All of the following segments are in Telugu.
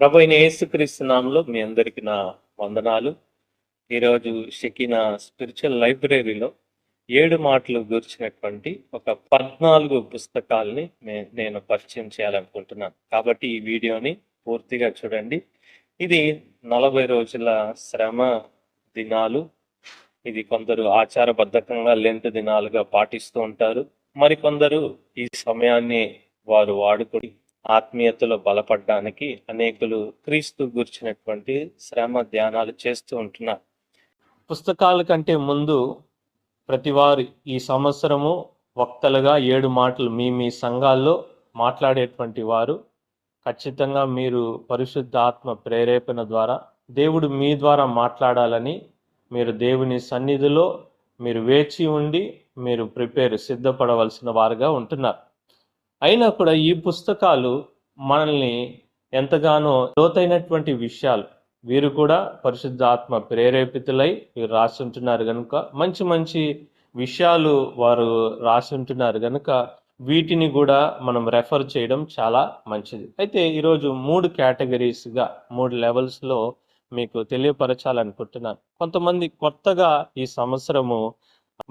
ప్రభు అయిన యేసుక్రీస్తు నామంలో మీ అందరికి నా వందనాలు. ఈరోజు షెకినా స్పిరిచువల్ లైబ్రరీలో ఏడు మాటలు గురించినటువంటి ఒక పద్నాలుగు పుస్తకాలని నేను పరిచయం చేయాలనుకుంటున్నాను. కాబట్టి ఈ వీడియోని పూర్తిగా చూడండి. ఇది నలభై రోజుల శ్రమ దినాలు. ఇది కొందరు ఆచారబద్ధకంగా లెంట్ దినాలుగా పాటిస్తూ ఉంటారు. మరికొందరు ఈ సమయాన్ని వారు వాడుకొని ఆత్మీయతలో బలపడడానికి అనేకులు క్రీస్తు గురించినటువంటి శ్రమ ధ్యానాలు చేస్తూ ఉంటున్నారు. పుస్తకాల కంటే ముందు ప్రతివారు ఈ సంవత్సరము వక్తలుగా ఏడు మాటలు మీ మీ సంఘాల్లో మాట్లాడేటువంటి వారు ఖచ్చితంగా మీరు పరిశుద్ధ ఆత్మ ప్రేరేపణ ద్వారా దేవుడు మీ ద్వారా మాట్లాడాలని మీరు దేవుని సన్నిధిలో మీరు వేచి ఉండి మీరు ప్రిపేర్ సిద్ధపడవలసిన వారుగా ఉంటున్నారు. అయినా కూడా ఈ పుస్తకాలు మనల్ని ఎంతగానో లోతైనటువంటి విషయాలు. వీరు కూడా పరిశుద్ధాత్మ ప్రేరేపితులై వీరు రాసి ఉంటున్నారు కనుక మంచి మంచి విషయాలు వారు రాసి ఉంటున్నారు కనుక వీటిని కూడా మనం రెఫర్ చేయడం చాలా మంచిది. అయితే ఈరోజు మూడు కేటగిరీస్గా మూడు లెవెల్స్లో మీకు తెలియపరచాలనుకుంటున్నాను. కొంతమంది కొత్తగా ఈ సంవత్సరము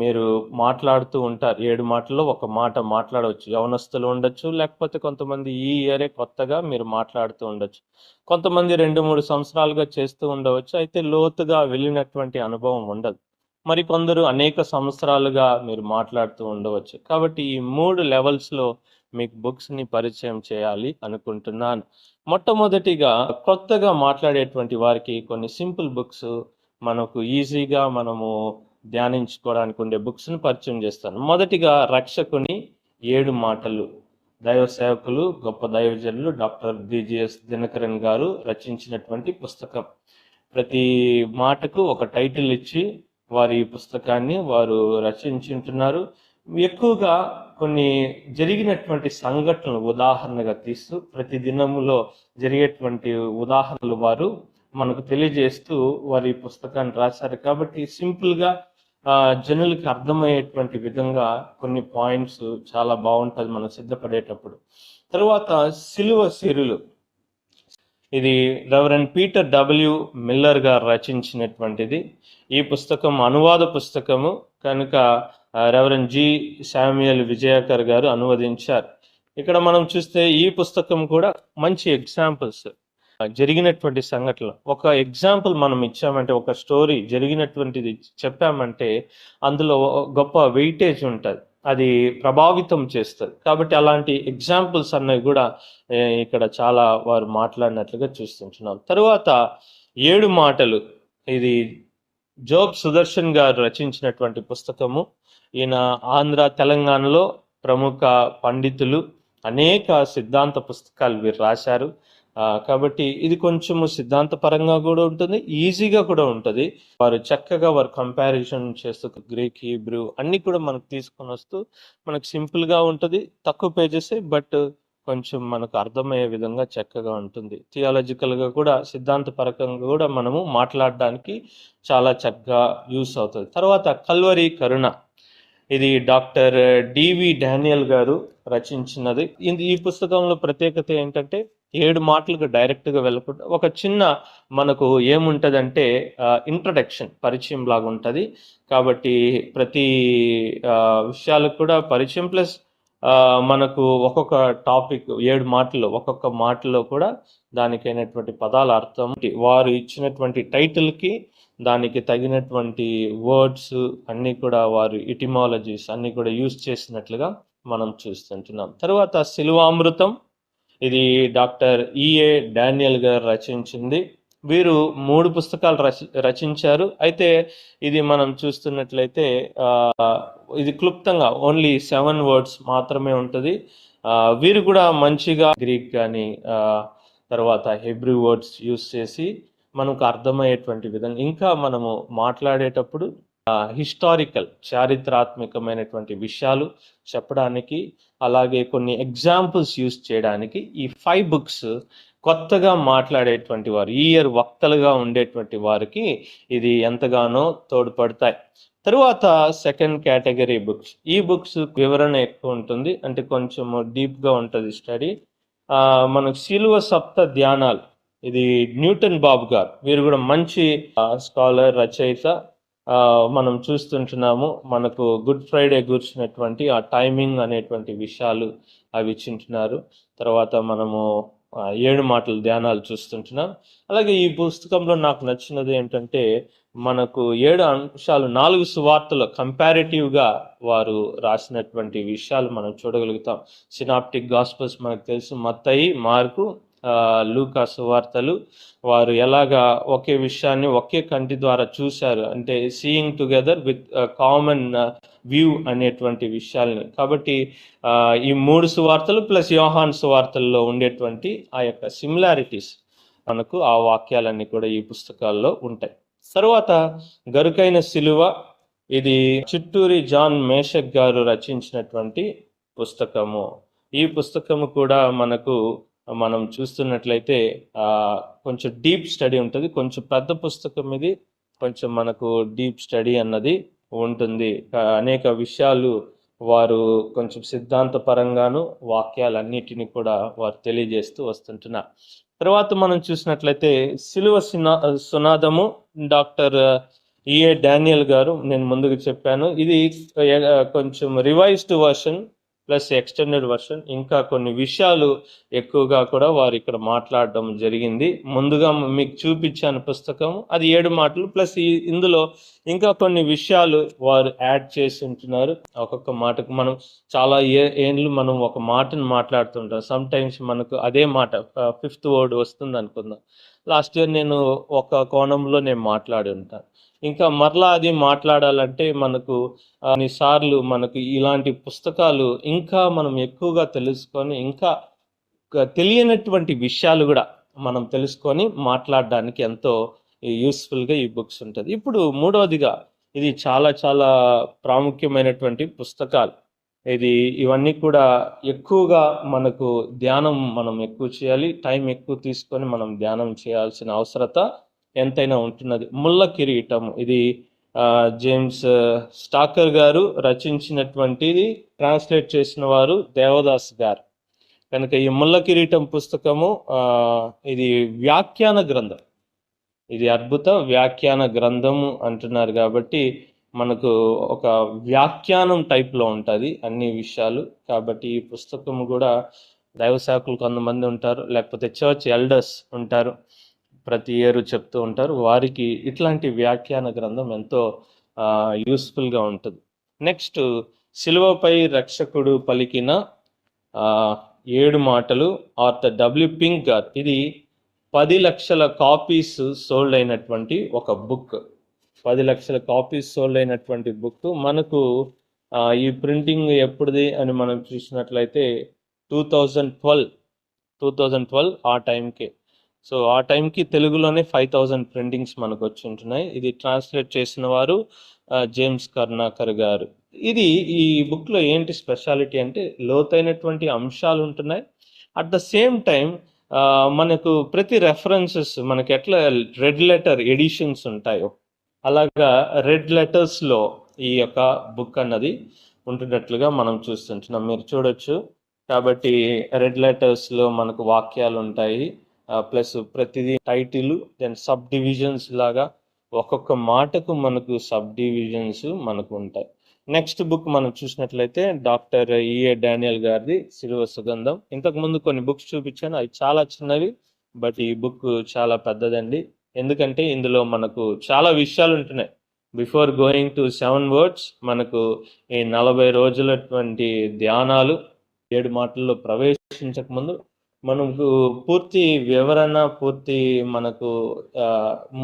మీరు మాట్లాడుతూ ఉంటారు. ఏడు మాటల్లో ఒక మాట మాట్లాడవచ్చు. యవనస్తులు ఉండొచ్చు లేకపోతే కొంతమంది ఈ ఇయరే కొత్తగా మీరు మాట్లాడుతూ ఉండొచ్చు. కొంతమంది రెండు మూడు సంవత్సరాలుగా చేస్తూ ఉండవచ్చు. అయితే లోతుగా వెళ్ళినటువంటి అనుభవం ఉండదు. మరి కొందరు అనేక సంవత్సరాలుగా మీరు మాట్లాడుతూ ఉండవచ్చు. కాబట్టి ఈ మూడు లెవెల్స్లో మీకు బుక్స్ని పరిచయం చేయాలి అనుకుంటున్నాను. మొట్టమొదటిగా కొత్తగా మాట్లాడేటువంటి వారికి కొన్ని సింపుల్ బుక్స్ మనకు ఈజీగా మనము ధ్యానించుకోవడానికి ఉండే బుక్స్ను పరిచయం చేస్తాను. మొదటిగా రక్షకుని ఏడు మాటలు. దైవ సేవకులు గొప్ప దైవజనులు డాక్టర్ బిజిఎస్ దినకరన్ గారు రచించినటువంటి పుస్తకం. ప్రతి మాటకు ఒక టైటిల్ ఇచ్చి వారి పుస్తకాన్ని వారు రచించుంటున్నారు. ఎక్కువగా కొన్ని జరిగినటువంటి సంఘటనలు ఉదాహరణగా తీస్తూ ప్రతి దినములో జరిగేటువంటి ఉదాహరణలు వారు మనకు తెలియజేస్తూ వారి పుస్తకాన్ని రాశారు. కాబట్టి సింపుల్గా జనులకి అర్థమయ్యేటువంటి విధంగా కొన్ని పాయింట్స్ చాలా బాగుంటుంది మనం సిద్ధపడేటప్పుడు. తర్వాత సిలువ సిరులు. ఇది రెవరెండ్ పీటర్ డబ్ల్యూ మిల్లర్ గారు రచించినటువంటిది. ఈ పుస్తకం అనువాద పుస్తకము. కనుక రెవరెండ్ జి శామ్యుయల్ విజయకర్ గారు అనువదించారు. ఇక్కడ మనం చూస్తే ఈ పుస్తకం కూడా మంచి ఎగ్జాంపుల్స్ జరిగినటువంటి సంఘటనలు. ఒక ఎగ్జాంపుల్ మనం ఇచ్చామంటే ఒక స్టోరీ జరిగినటువంటిది చెప్పామంటే అందులో గొప్ప వెయిటేజ్ ఉంటుంది. అది ప్రభావితం చేస్తుంది. కాబట్టి అలాంటి ఎగ్జాంపుల్స్ అన్నవి కూడా ఇక్కడ చాలా వారు మాట్లాడినట్లుగా చూస్తుంటున్నాం. తరువాత ఏడు మాటలు. ఇది జోబ్ సుదర్శన్ గారు రచించినటువంటి పుస్తకము. ఈయన ఆంధ్ర తెలంగాణలో ప్రముఖ పండితులు అనేక సిద్ధాంత పుస్తకాలు వీరు రాశారు. కాబట్టి ఇది కొంచెము సిద్ధాంతపరంగా కూడా ఉంటుంది ఈజీగా కూడా ఉంటుంది. వారు చక్కగా వారు కంపారిజన్ చేస్తూ గ్రీక్ హీబ్రూ అన్ని కూడా మనకు తీసుకొని వస్తూ మనకు సింపుల్గా ఉంటుంది తక్కువ పేజెస్ బట్ కొంచెం మనకు అర్థమయ్యే విధంగా చక్కగా ఉంటుంది. థియాలజికల్గా కూడా సిద్ధాంతపరకంగా కూడా మనము మాట్లాడడానికి చాలా చక్కగా యూస్ అవుతుంది. తర్వాత కల్వరి కరుణ. ఇది డాక్టర్ డివి డానియల్ గారు రచించినది. ఇది- ఈ పుస్తకంలో ప్రత్యేకత ఏంటంటే ఏడు మాటలకు డైరెక్ట్గా వెళ్ళకుండా ఒక చిన్న మనకు ఏముంటుందంటే ఇంట్రడక్షన్ పరిచయం లాగా ఉంటుంది. కాబట్టి ప్రతి విషయాలకు కూడా పరిచయం ప్లస్ మనకు ఒక్కొక్క టాపిక్ ఏడు మాటలు ఒక్కొక్క మాటలో కూడా దానికైనటువంటి పదాల అర్థం వారు ఇచ్చినటువంటి టైటిల్కి దానికి తగినటువంటి వర్డ్స్ అన్నీ కూడా వారు ఇటిమాలజీస్ అన్నీ కూడా యూజ్ చేసినట్లుగా మనం చూస్తుంటున్నాం. తర్వాత శిలువామృతం. ఇది డాక్టర్ ఈఏ డానియల్ గారు రచించింది. వీరు మూడు పుస్తకాలు రచి రచించారు. అయితే ఇది మనం చూస్తున్నట్లయితే ఇది క్లుప్తంగా ఓన్లీ సెవెన్ వర్డ్స్ మాత్రమే ఉంటుంది. వీరు కూడా మంచిగా గ్రీక్ కానీ తర్వాత హెబ్రి వర్డ్స్ యూస్ చేసి మనకు అర్థమయ్యేటువంటి విధంగా ఇంకా మనము మాట్లాడేటప్పుడు హిస్టారికల్ చారిత్రాత్మకమైనటువంటి విషయాలు చెప్పడానికి అలాగే కొన్ని ఎగ్జాంపుల్స్ యూస్ చేయడానికి ఈ ఫైవ్ బుక్స్ కొత్తగా మాట్లాడేటువంటి వారు ఈ ఇయర్ వక్తలుగా ఉండేటువంటి వారికి ఇది ఎంతగానో తోడ్పడతాయి. తరువాత సెకండ్ కేటగిరీ బుక్స్. ఈ బుక్స్ వివరణ ఎక్కువ ఉంటుంది అంటే కొంచెం డీప్గా ఉంటుంది స్టడీ. మనకు శిలువ సప్త ధ్యానాలు ఇది న్యూటన్ బాబు గారు. వీరు కూడా మంచి స్కాలర్ రచయిత. మనం చూస్తుంటున్నాము. మనకు గుడ్ ఫ్రైడే కూర్చున్నటువంటి ఆ టైమింగ్ అనేటువంటి విషయాలు అవి ఇచ్చింటున్నారు తర్వాత మనము ఏడు మాటల ధ్యానాలు చూస్తుంటున్నాం. అలాగే ఈ పుస్తకంలో నాకు నచ్చినది ఏంటంటే మనకు ఏడు అంశాలు నాలుగు సువార్తలు కంపారిటివ్గా వారు రాసినటువంటి విషయాలు మనం చూడగలుగుతాం. సినాప్టిక్ గాస్పల్స్ మనకు తెలుసు. మత్తయి మార్కు లూకాస్ వార్తలు. వారు ఎలాగా ఒకే విషయాన్ని ఒకే కంటి ద్వారా చూశారు అంటే seeing together with common view అనేటువంటి విషయాల్ని. కాబట్టి ఈ మూడు సువార్తలు ప్లస్ యోహాన్ సువార్తల్లో ఉండేటువంటి ఆ యొక్క సిమిలారిటీస్ మనకు ఆ వాక్యాలన్నీ కూడా ఈ పుస్తకాల్లో ఉంటాయి. తర్వాత గరుకైన సిలువ ఇది చిట్టూరి జాన్ మేషక్ గారు రచించినటువంటి పుస్తకము. ఈ పుస్తకము కూడా మనకు మనం చూస్తున్నట్లయితే కొంచెం డీప్ స్టడీ ఉంటుంది. కొంచెం పెద్ద పుస్తకం ఇది. కొంచెం మనకు డీప్ స్టడీ అన్నది ఉంటుంది. అనేక విషయాలు వారు కొంచెం సిద్ధాంత పరంగాను వాక్యాలన్నిటిని కూడా వారు తెలియజేస్తూ వస్తుంటున్నారు. తర్వాత మనం చూసినట్లయితే సిలువ సునా సునాదము డాక్టర్ ఈఏ డానియల్ గారు నేను ముందుకు చెప్పాను. ఇది కొంచెం revised version plus extended version. ఇంకా కొన్ని విషయాలు ఎక్కువగా కూడా వారు ఇక్కడ మాట్లాడడం జరిగింది. ముందుగా మీకు చూపించాను పుస్తకం. అది ఏడు మాటలు. ప్లస్ ఈ ఇందులో ఇంకా కొన్ని విషయాలు వారు యాడ్ చేసి ఉంటున్నారు. ఒక్కొక్క మాటకు మనం చాలా ఏ ఏండ్లు మనం ఒక మాటను మాట్లాడుతుంటాం. సమ్ టైమ్స్ మనకు అదే మాట ఫిఫ్త్ వర్డ్ వస్తుంది అనుకుందాం లాస్ట్ ఇయర్ నేను ఒక కోణంలో నేను మాట్లాడి ఉంటాను ఇంకా మరలా అది మాట్లాడాలంటే మనకు కొన్నిసార్లు మనకు ఇలాంటి పుస్తకాలు ఇంకా మనం ఎక్కువగా తెలుసుకొని ఇంకా తెలియనటువంటి విషయాలు కూడా మనం తెలుసుకొని మాట్లాడడానికి ఎంతో యూస్ఫుల్గా ఈ బుక్స్ ఉంటుంది. ఇప్పుడు మూడవదిగా ఇది చాలా చాలా ప్రాముఖ్యమైనటువంటి పుస్తకాలు. ఇది ఇవన్నీ కూడా ఎక్కువగా మనకు ధ్యానం మనం ఎక్కువ చేయాలి టైం ఎక్కువ తీసుకొని మనం ధ్యానం చేయాల్సిన అవసరత ఎంతైనా ఉంటున్నది. ముళ్ళ కిరీటం ఇది జేమ్స్ స్టాకర్ గారు రచించినటువంటిది ట్రాన్స్లేట్ చేసిన వారు దేవదాస్ గారు. కనుక ఈ ముళ్ళ కిరీటం పుస్తకము ఇది వ్యాఖ్యాన గ్రంథం. ఇది అద్భుత వ్యాఖ్యాన గ్రంథము అంటున్నారు కాబట్టి మనకు ఒక వ్యాఖ్యానం టైప్లో ఉంటుంది అన్ని విషయాలు. కాబట్టి ఈ పుస్తకము కూడా దైవ సేవకులు కొంతమంది ఉంటారు లేకపోతే చర్చ్ ఎల్డర్స్ ఉంటారు. ప్రతి ఇయర్ చెప్తూ ఉంటారు. వారికి ఇట్లాంటి వ్యాఖ్యాన గ్రంథం ఎంతో యూస్ఫుల్గా ఉంటుంది. నెక్స్ట్ సిలువపై రక్షకుడు పలికిన ఏడు మాటలు ఆర్ ద డబ్ల్యూ పింక్ గారు ఇది పది లక్షల కాపీస్ సోల్డ్ అయినటువంటి ఒక బుక్ పది లక్షల కాపీస్ సోల్డ్ అయినటువంటి బుక్ మనకు ఈ ప్రింటింగ్ ఎప్పుడుది అని మనం చూసినట్లయితే two thousand twelve two thousand twelve ఆ టైంకి సో ఆ టైంకి తెలుగులోనే ఫైవ్ థౌజండ్ ప్రింటింగ్స్ మనకు వచ్చి ఉంటున్నాయి. ఇది ట్రాన్స్లేట్ చేసిన వారు జేమ్స్ కర్ణాకర్ గారు. ఇది ఈ బుక్లో ఏంటి స్పెషాలిటీ అంటే లోతైనటువంటి అంశాలు ఉంటున్నాయి. అట్ ద సేమ్ టైం మనకు ప్రతి రెఫరెన్సెస్ మనకి ఎట్లా రెడ్ లెటర్ ఎడిషన్స్ ఉంటాయో అలాగా రెడ్ లెటర్స్లో ఈ యొక్క బుక్ అన్నది ఉంటున్నట్లుగా మనం చూస్తుంటున్నాం. మీరు చూడొచ్చు. కాబట్టి రెడ్ లెటర్స్లో మనకు వాక్యాలు ఉంటాయి. ప్లస్ ప్రతిదీ టైటిల్ దెన్ సబ్ డివిజన్స్ లాగా ఒక్కొక్క మాటకు మనకు సబ్ డివిజన్స్ మనకు ఉంటాయి. నెక్స్ట్ బుక్ మనం చూసినట్లయితే డాక్టర్ ఈఏ డానియల్ గారిది సిలువ సుగంధం. ఇంతకు ముందు కొన్ని బుక్స్ చూపించాను. అవి చాలా చిన్నవి బట్ ఈ బుక్ చాలా పెద్దదండి. ఎందుకంటే ఇందులో మనకు చాలా విషయాలు ఉంటున్నాయి. Before going to seven words మనకు ఈ నలభై రోజులటువంటి ధ్యానాలు ఏడు మాటల్లో ప్రవేశించక ముందు మనకు పూర్తి వివరణ పూర్తి మనకు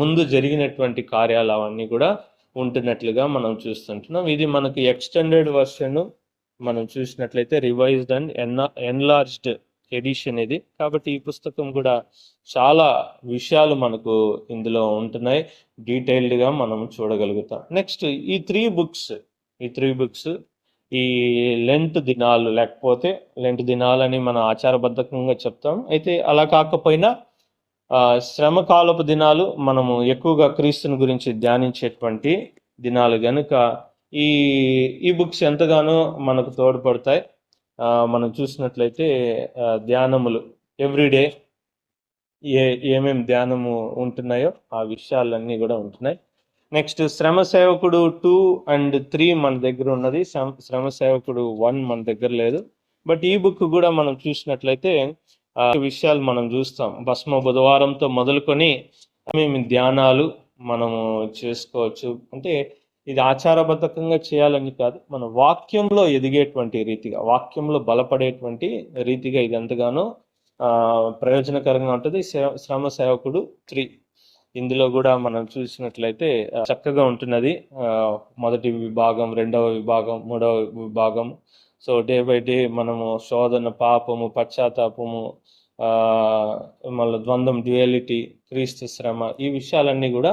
ముందు జరిగినటువంటి కార్యాలు అవన్నీ కూడా ఉంటున్నట్లుగా మనం చూస్తుంటున్నాం. ఇది మనకి ఎక్స్టెండెడ్ వర్షన్ మనం చూసినట్లయితే రివైజ్డ్ అండ్ ఎన్ ఎన్లార్జ్డ్ ఎడిషన్ ఇది కాబట్టి ఈ పుస్తకం కూడా చాలా విషయాలు మనకు ఇందులో ఉంటున్నాయి. డీటెయిల్డ్గా మనం చూడగలుగుతాం. నెక్స్ట్ ఈ త్రీ బుక్స్ ఈ త్రీ బుక్స్ ఈ లెంట్ దినాలు లేకపోతే లెంట్ దినాలని మనం ఆచారబద్ధకంగా చెప్తాం. అయితే అలా కాకపోయినా శ్రమ కాలపు దినాలు మనము ఎక్కువగా క్రీస్తుని గురించి ధ్యానించేటువంటి దినాలు గనుక ఈ ఈ బుక్స్ ఎంతగానో మనకు తోడ్పడతాయి. మనం చూసినట్లయితే ధ్యానములు ఎవ్రీడే ఏ ఏమేమి ధ్యానము ఉంటున్నాయో ఆ విషయాలన్నీ కూడా ఉంటున్నాయి. నెక్స్ట్ శ్రమ సేవకుడు టూ అండ్ త్రీ మన దగ్గర ఉన్నది. శ్రమ- శ్రమ సేవకుడు వన్ మన దగ్గర లేదు. బట్ ఈ బుక్ కూడా మనం చూసినట్లయితే విషయాలు మనం చూస్తాం. భస్మ బుధవారంతో మొదలుకొని మేము ధ్యానాలు మనము చేసుకోవచ్చు అంటే ఇది ఆచారబద్ధకంగా చేయాలని కాదు మన వాక్యంలో ఎదిగేటువంటి రీతిగా వాక్యంలో బలపడేటువంటి రీతిగా ఇది ఎంతగానో ప్రయోజనకరంగా ఉంటుంది. శ్రమ సేవకుడు త్రీ. ఇందులో కూడా మనం చూసినట్లయితే చక్కగా ఉంటున్నది. మొదటి విభాగం రెండవ విభాగం మూడవ విభాగం. సో డే బై డే మనము శోధన పాపము పశ్చాత్తాపము మళ్ళీ ద్వంద్వం డ్యుయాలిటీ క్రీస్తు శ్రమ ఈ విషయాలన్నీ కూడా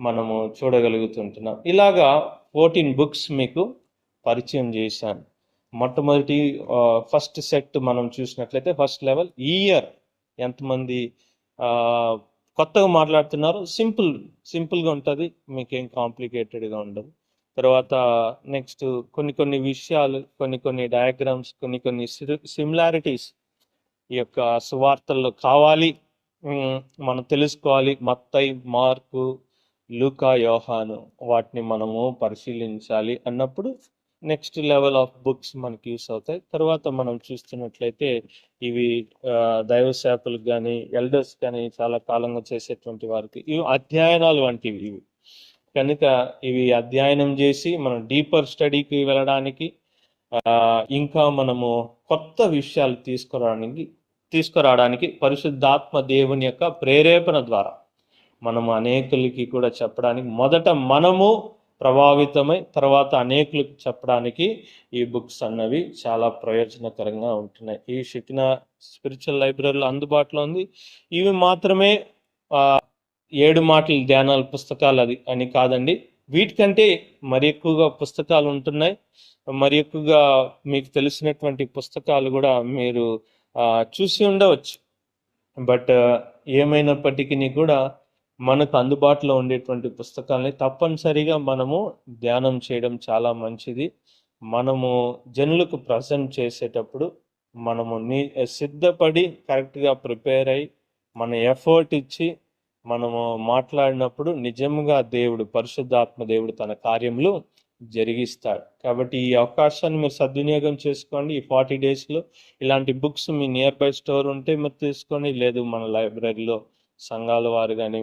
మనము చూడగలుగుతుంటున్నాం. ఇలాగా ఫోర్టీన్ బుక్స్ మీకు పరిచయం చేశాను. మొట్టమొదటి ఫస్ట్ సెట్ మనం చూసినట్లయితే ఫస్ట్ లెవెల్ ఈ ఇయర్ ఎంతమంది కొత్తగా మాట్లాడుతున్నారు సింపుల్ సింపుల్గా ఉంటుంది మీకేం కాంప్లికేటెడ్గా ఉండదు. తర్వాత నెక్స్ట్ కొన్ని కొన్ని విషయాలు కొన్ని కొన్ని డయాగ్రామ్స్ కొన్ని కొన్ని సిమిలారిటీస్ ఈ యొక్క సువార్తల్లో కావాలి. మనం తెలుసుకోవాలి. మత్తై మార్కు లూకా యోహాను వాటిని మనము పరిశీలించాలి అన్నప్పుడు నెక్స్ట్ లెవెల్ ఆఫ్ బుక్స్ మనకి యూస్ అవుతాయి. తర్వాత మనం చూస్తున్నట్లయితే ఇవి దైవ సేవకులకు కానీ ఎల్డర్స్ కానీ చాలా కాలంగా చేసేటువంటి వారికి ఇవి అధ్యయనాలు వంటివి ఇవి. కనుక ఇవి అధ్యయనం చేసి మనం డీపర్ స్టడీకి వెళ్ళడానికి ఇంకా మనము కొత్త విషయాలు తీసుకురావడానికి తీసుకురావడానికి పరిశుద్ధాత్మ దేవుని యొక్క ప్రేరేపణ ద్వారా మనము అనేకులకి కూడా చెప్పడానికి మొదట మనము ప్రభావితమై తర్వాత అనేకులకు చెప్పడానికి ఈ బుక్స్ అన్నవి చాలా ప్రయోజనకరంగా ఉంటున్నాయి. ఈ శిక్షణ స్పిరిచువల్ లైబ్రరీలో అందుబాటులో ఉంది. ఇవి మాత్రమే ఏడు మాటల ధ్యానాల పుస్తకాలు అది అని కాదండి. వీటికంటే మరి ఎక్కువగా పుస్తకాలు ఉంటున్నాయి. మరి ఎక్కువగా మీకు తెలిసినటువంటి పుస్తకాలు కూడా మీరు చూసి ఉండవచ్చు. బట్ ఏమైనప్పటికీ కూడా మనకు అందుబాటులో ఉండేటువంటి పుస్తకాలని తప్పనిసరిగా మనము ధ్యానం చేయడం చాలా మంచిది. మనము జనులకు ప్రజెంట్ చేసేటప్పుడు మనము నీ సిద్ధపడి కరెక్ట్గా ప్రిపేర్ అయ్యి మన ఎఫర్ట్ ఇచ్చి మనము మాట్లాడినప్పుడు నిజంగా దేవుడు పరిశుద్ధాత్మ దేవుడు తన కార్యములు జరిగిస్తాడు. కాబట్టి ఈ అవకాశాన్ని మీరు సద్వినియోగం చేసుకోండి. ఈ ఫార్టీ డేస్లో ఇలాంటి బుక్స్ మీ నియర్ బై స్టోర్ ఉంటే మీరు తీసుకోండి. లేదు మన లైబ్రరీలో సంఘాల వారు కానీ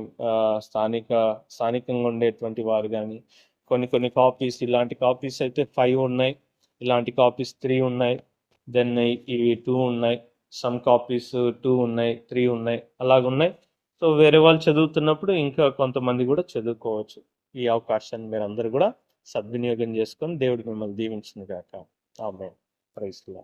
స్థానిక స్థానికంగా ఉండేటువంటి వారు కానీ కొన్ని కొన్ని కాపీస్ ఇలాంటి కాపీస్ అయితే ఫైవ్ ఉన్నాయి. ఇలాంటి కాపీస్ త్రీ ఉన్నాయి. దెన్ ఇవి టూ ఉన్నాయి. సమ్ కాపీస్ టూ ఉన్నాయి త్రీ ఉన్నాయి. అలాగున్నాయి సో వేరే వాళ్ళు చదువుతున్నప్పుడు ఇంకా కొంతమంది కూడా చదువుకోవచ్చు. ఈ అవకాశాన్ని మీరు అందరూ కూడా సద్వినియోగం చేసుకొని దేవుడికి మిమ్మల్ని దీవించింది కాక ఆమె ప్రైస్లో